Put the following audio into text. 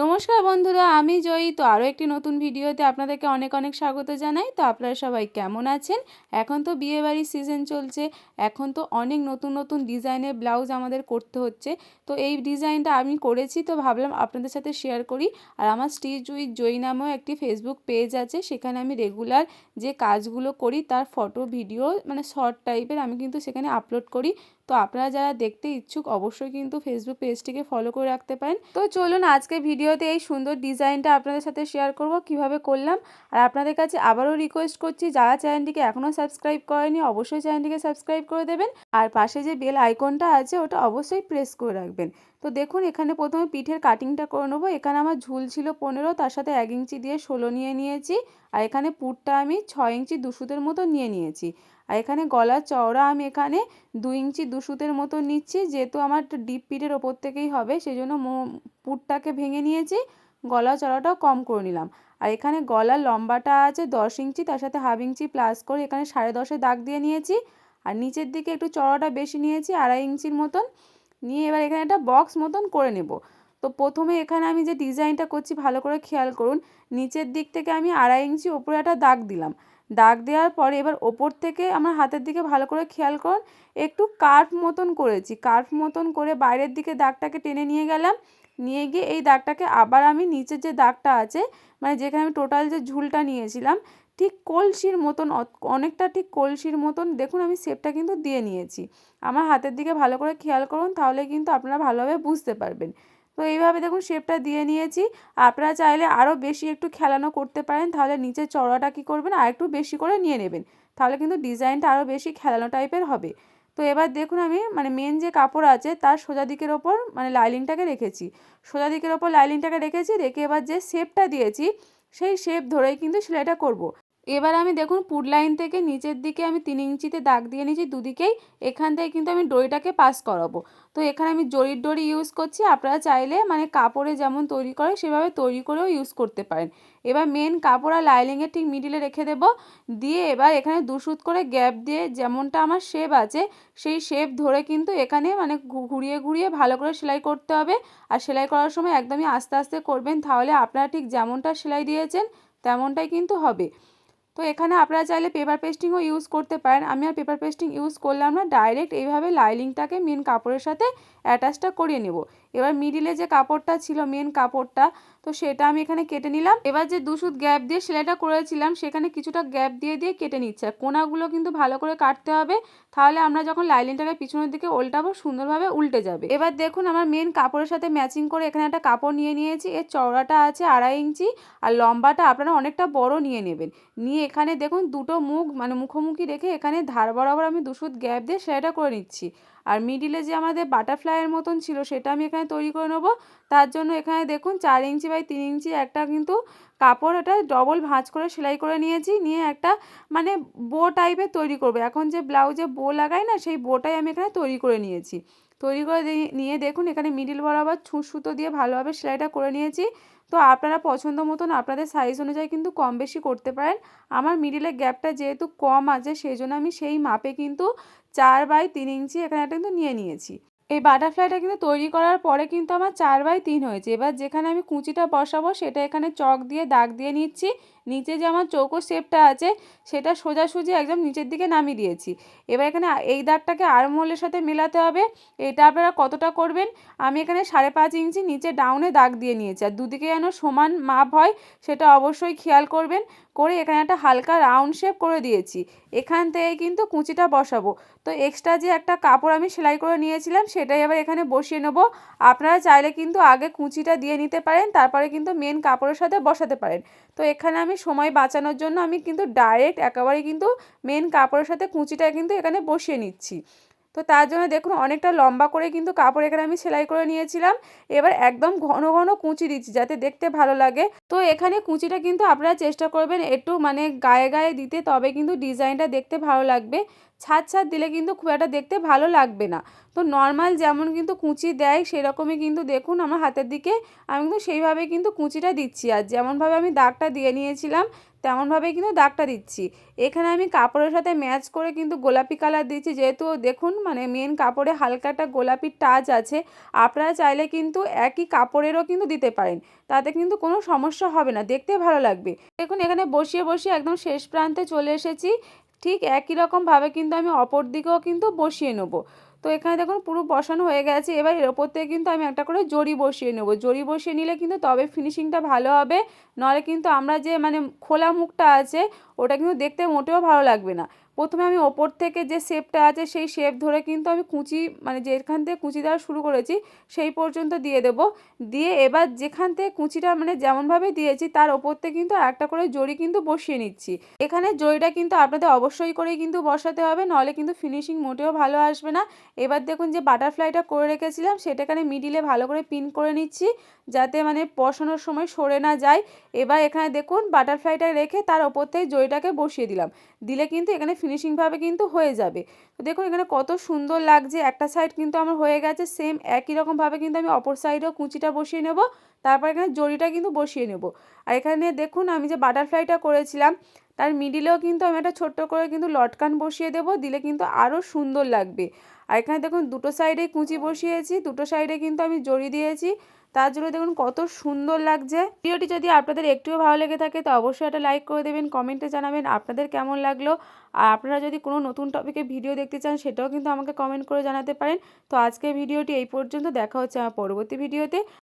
নমস্কার বন্ধুরা, আমি জয়ী। তো আরও একটি নতুন ভিডিওতে আপনাদেরকে অনেক অনেক স্বাগত জানাই। তো আপনারা সবাই কেমন আছেন? এখন তো বিয়েবাড়ির সিজন চলছে। এখন তো অনেক নতুন নতুন ডিজাইনের ব্লাউজ আমাদের করতে হচ্ছে। তো এই ডিজাইনটা আমি করেছি, তো ভাবলাম আপনাদের সাথে শেয়ার করি। আর আমার স্টিচ উইথ জয়ী নামেও একটি ফেসবুক পেজ আছে। সেখানে আমি রেগুলার যে কাজগুলো করি, তার ফটো ভিডিও মানে শর্ট টাইপের আমি কিন্তু সেখানে আপলোড করি। তো আপনারা যারা দেখতে ইচ্ছুক, অবশ্যই কিন্তু ফেসবুক পেজটিকে ফলো করে রাখতে পারেন। তো চলুন আজকে ভিডিওতে এই সুন্দর ডিজাইনটা আপনাদের সাথে শেয়ার করব, কীভাবে করলাম। আর আপনাদের কাছে আবারও রিকোয়েস্ট করছি, যারা চ্যানেলটিকে এখনও সাবস্ক্রাইব করেনি, অবশ্যই চ্যানেলটিকে সাবস্ক্রাইব করে দেবেন। আর পাশে যে বেল আইকনটা আছে, ওটা অবশ্যই প্রেস করে রাখবেন। তো দেখুন, এখানে প্রথমে পিঠের কাটিংটা করে নেব। এখানে আমার ঝুল ছিল পনেরো, তার সাথে এক ইঞ্চি দিয়ে ষোলো নিয়ে নিয়েছি। আর এখানে পুরটা আমি ছয় ইঞ্চি দুশুতের মতো নিয়ে নিয়েছি। আর এখানে গলার চওড়া আমি এখানে দু ইঞ্চি দুশুতের মতো নিচ্ছি, যেহেতু আমার ডিপ পিঠের ওপর থেকেই হবে সেই জন্য পুরটাকে ভেঙে নিয়েছি। গলা চড়াটাও কম করে নিলাম। আর এখানে গলার লম্বাটা আছে দশ ইঞ্চি, তার সাথে হাফ ইঞ্চি প্লাস করে এখানে সাড়ে দশে দাগ দিয়ে নিয়েছি। আর নিচের দিকে একটু চড়াটা বেশি নিয়েছি, আড়াই ইঞ্চির মতন। নিয়ে এবার এখানে একটা বক্স মতন করে নেব। তো প্রথমে এখানে আমি যে ডিজাইনটা করছি, ভালো করে খেয়াল করুন, নিচের দিক থেকে আমি আড়াই ইঞ্চি ওপরে একটা দাগ দিলাম। দাগ দেওয়ার পরে এবার ওপর থেকে আমার হাতের দিকে ভালো করে খেয়াল করুন, একটু কার্ভ মতন করেছি। কার্ভ মতন করে বাইরের দিকে দাগটাকে টেনে নিয়ে গেলাম। নিয়ে গিয়ে এই দাগটাকে আবার আমি নিচের যে দাগটা আছে মানে যেখানে আমি টোটাল যে ঝুলটা নিয়েছিলাম ঠিক কলসির মতন অনেকটা ঠিক কলসির মতন, দেখুন আমি শেপটা কিন্তু দিয়ে নিয়েছি। আমার হাতের দিকে ভালো করে খেয়াল করুন, তাহলে কিন্তু আপনারা ভালোভাবে বুঝতে পারবেন। তো এইভাবে দেখুন শেপটা দিয়ে নিয়েছি। আপনারা চাইলে আরও বেশি একটু খেলানো করতে পারেন, তাহলে নিচের চড়াটা কী করবেন, আর একটু বেশি করে নিয়ে নেবেন। তাহলে কিন্তু ডিজাইনটা আরও বেশি খেলানো টাইপের হবে। তো এবার দেখুন আমি মানে মেন যে কাপড় আছে, তার সোজা দিকের ওপর মানে লাইলিংটাকে রেখেছি। সোজা দিকের ওপর লাইলিংটাকে রেখেছি, রেখে এবার যে শেপটা দিয়েছি, সেই শেপ ধরেই কিন্তু সেলাইটা করব। এবার আমি দেখুন পুড লাইন থেকে নিচের দিকে আমি তিন ইঞ্চিতে দাগ দিয়ে নিয়েছি, দুদিকেই এখান থেকে কিন্তু আমি দড়িটাকে পাস করাবো। তো এখানে আমি জরির দড়ি ইউজ করছি, আপনারা চাইলে মানে কাপড়ে যেমন তৈরি করে সেভাবে তৈরি করেও ইউজ করতে পারেন। এবার মেন কাপড় আর লাইলিংয়ের ঠিক মিডিলে রেখে দেব, দিয়ে এবার এখানে দুশুত করে গ্যাপ দিয়ে যেমনটা আমার শেপ আছে, সেই শেপ ধরে কিন্তু এখানে মানে ঘুরিয়ে ঘুরিয়ে ভালো করে সেলাই করতে হবে। আর সেলাই করার সময় একদমই আস্তে আস্তে করবেন, তাহলে আপনারা ঠিক যেমনটা সেলাই দিয়েছেন, তেমনটাই কিন্তু হবে। তো এখানে আপনারা চাইলে পেপার পেস্টিংও ইউজ করতে পারেন। আমি আর পেপার পেস্টিং ইউজ করলাম না ডাইরেক্ট এইভাবে লাইলিংটাকে মেন কাপড়ের সাথে অ্যাটাচটা করিয়ে নেব। এবার মিডিলে যে কাপড়টা ছিল মেন কাপড়টা, তো সেটা আমি এখানে কেটে নিলাম। এবার যে দুশুদ গ্যাপ দিয়ে সেলাইটা করেছিলাম, সেখানে কিছুটা গ্যাপ দিয়ে দিয়ে কেটে নিচ্ছে। কোনাগুলো কিন্তু ভালো করে কাটতে হবে, তাহলে আমরা যখন লাইলিংটাকে পিছনের দিকে উল্টাবো সুন্দরভাবে উল্টে যাবে। এবার দেখুন, আমার মেন কাপড়ের সাথে ম্যাচিং করে এখানে একটা কাপড় নিয়ে নিয়েছি। এর চওড়াটা আছে আড়াই ইঞ্চি, আর লম্বাটা আপনারা অনেকটা বড় নিয়ে নেবেন। নিয়ে এখানে দেখুন, দুটো মুখ মানে মুখোমুখি রেখে এখানে ধার বরাবর আমি দুশুদ গ্যাপ দিয়ে সেলাইটা করে নিচ্ছি। আর মিডিলে যে আমাদের বাটারফ্লাইয়ের মতন ছিল, সেটা আমি এখানে তৈরি করে নেব। তার জন্য এখানে দেখুন চার ইঞ্চি বাই তিন ইঞ্চি একটা কিন্তু কাপড় এটা ডবল ভাঁজ করে সেলাই করে নিয়েছি। নিয়ে একটা মানে বো টাইপের তৈরি করব। এখন যে ব্লাউজে বো লাগাই না, সেই বোটাই আমি এখানে তৈরি করে নিয়েছি। তৈরি করে নিয়ে দেখুন এখানে মিডিল বরাবর ছুঁচ সুতো দিয়ে ভালোভাবে সেলাইটা করে নিয়েছি। তো আপনারা পছন্দ মতন আপনাদের সাইজ অনুযায়ী কিন্তু কম বেশি করতে পারেন। আমার মিডিলের গ্যাপটা যেহেতু কম আছে, সেই জন্য আমি সেই মাপে কিন্তু চার বাই তিন ইঞ্চি এখানে একটা কিন্তু নিয়ে নিয়েছি। এই বাটারফ্লাইটা কিন্তু তৈরি করার পরে কিন্তু আমার চার বাই তিন হয়েছে। এবার যেখানে আমি কুঁচিটা বসাবো সেটা এখানে চক দিয়ে, দাগ দিয়ে নিচ্ছি। নিচে যে আমার চৌকো শেপটা আছে সেটা সোজাসুজি একদম নিচের দিকে নামিয়ে দিয়েছি। এবার এখানে এই দাগটাকে আরমোলের সাথে মেলাতে হবে। এটা আপনারা কতটা করবেন? আমি এখানে সাড়ে পাঁচ ইঞ্চি নিচে ডাউনে দাগ দিয়ে নিয়েছি। আর দুদিকে যেন সমান মাপ হয় সেটা অবশ্যই খেয়াল করবেন। করে এখানে একটা হালকা রাউন্ড শেপ করে দিয়েছি। এখান থেকে কিন্তু কুঁচিটা বসাবো। তো এক্সট্রা যে একটা কাপড় আমি সেলাই করে নিয়েছিলাম সেটাই আবার এখানে বসিয়ে নেব। আপনারা চাইলে কিন্তু আগে কুঁচিটা দিয়ে নিতে পারেন, তারপরে কিন্তু মেন কাপড়ের সাথে বসাতে পারেন। তো এখানে আমি সময় বাঁচানোর জন্য আমি কিন্তু ডাইরেক্ট একেবারে কিন্তু মেন কাপড়ের সাথে কুঁচিটা কিন্তু এখানে বসিয়ে নিচ্ছি। তো তার জন্য দেখুন অনেকটা লম্বা করে কিন্তু কাপড় এখানে আমি সেলাই করে নিয়েছিলাম। এবার একদম ঘন ঘন কুঁচি দিচ্ছি যাতে দেখতে ভালো লাগে। তো এখানে কুঁচিটা কিন্তু আপনারা চেষ্টা করবেন একটু মানে গায়ে গায়ে দিতে, তবে কিন্তু ডিজাইনটা দেখতে ভালো লাগবে। ছাদ ছাদ দিলে কিন্তু খুব একটা দেখতে ভালো লাগবে না। তো নর্মাল যেমন কিন্তু কুঁচি দেয়, সেরকমই কিন্তু দেখুন আমার হাতের দিকে আমি কিন্তু সেইভাবে কিন্তু কুঁচিটা দিচ্ছি। আর যেমনভাবে আমি দাগটা দিয়ে নিয়েছিলাম তেমনভাবেই কিন্তু দাগটা দিচ্ছি। এখানে আমি কাপড়ের সাথে ম্যাচ করে কিন্তু গোলাপি কালার দিচ্ছি। যেহেতু দেখুন মানে মেন কাপড়ে হালকা একটা গোলাপি টাচ আছে, আপনারা চাইলে কিন্তু একই কাপড়েরও কিন্তু দিতে পারেন। তাতে কিন্তু কোনো সমস্যা হবে না, দেখতে ভালো লাগবে। দেখুন, এখানে বসিয়ে বসিয়ে একদম শেষ প্রান্তে চলে এসেছি। ঠিক একই রকমভাবে কিন্তু আমি অপর দিকেও কিন্তু বসিয়ে নেব। তো এখানে দেখুন পুরো বসানো হয়ে গেছে। এবার এর ওপর থেকে কিন্তু আমি একটা করে জড়ি বসিয়ে নেব। জড়ি বসিয়ে নিলে কিন্তু তবে ফিনিশিংটা ভালো হবে। নলে কিন্তু আমরা যে মানে খোলা মুখটা আছে, ওটা কিন্তু দেখতে মোটেও ভালো লাগবে না। প্রথমে আমি ওপর থেকে যে শেপটা আছে সেই শেপ ধরে কিন্তু আমি কুচি মানে যেখান থেকে কুচি দেওয়া শুরু করেছি সেই পর্যন্ত দিয়ে দেব। দিয়ে এবার যেখান থেকে কুচিটা মানে যেমনভাবে দিয়েছি তার ওপর থেকে কিন্তু একটা করে জড়ি কিন্তু বসিয়ে নিচ্ছি। এখানে জড়িটা কিন্তু আপনাদের অবশ্যই করেই কিন্তু বসাতে হবে নাহলে কিন্তু ফিনিশিং মোটেও ভালো আসবে না। এবার দেখুন যে বাটারফ্লাইটা করে রেখেছিলাম সেটা এখানে মিডিলে ভালো করে পিন করে নিচ্ছি যাতে মানে বসানোর সময় সরে না যায়। এবার এখানে দেখুন বাটারফ্লাইটা রেখে তার ওপর থেকে জড়িটাকে বসিয়ে দিলাম। দিলে কিন্তু এখানে ফিনিশিংভাবে কিন্তু হয়ে যাবে। তো দেখুন, এখানে কত সুন্দর লাগছে। একটা সাইড কিন্তু আমার হয়ে গেছে সেম একই রকমভাবে কিন্তু আমি অপর সাইডেও কুচিটা বসিয়ে নেব। তারপর এখানে জড়িটা কিন্তু বসিয়ে নেব। আর এখানে দেখুন, আমি যে বাটারফ্লাইটা করেছিলাম, তার মিডিলেও কিন্তু আমি একটা ছোট্ট করে কিন্তু লটকান বসিয়ে দেবো, দিলে কিন্তু আরও সুন্দর লাগবে। আর এখানে দেখুন, দুটো সাইডে কুঁচি বসিয়েছি, দুটো সাইডে কিন্তু আমি জড়ি দিয়েছি। তার জন্য দেখুন কত সুন্দর লাগছে। ভিডিওটি যদি আপনাদের একটুও ভালো লেগে থাকে, তো অবশ্যই একটা লাইক করে দেবেন কমেন্টে জানাবেন আপনাদের কেমন লাগল। আর আপনারা যদি কোনো নতুন টপিকে ভিডিও দেখতে চান, সেটাও কিন্তু আমাকে কমেন্ট করে জানাতে পারেন। তো আজকের ভিডিওটি এই পর্যন্ত, দেখা হচ্ছে আমার পরবর্তী ভিডিওতে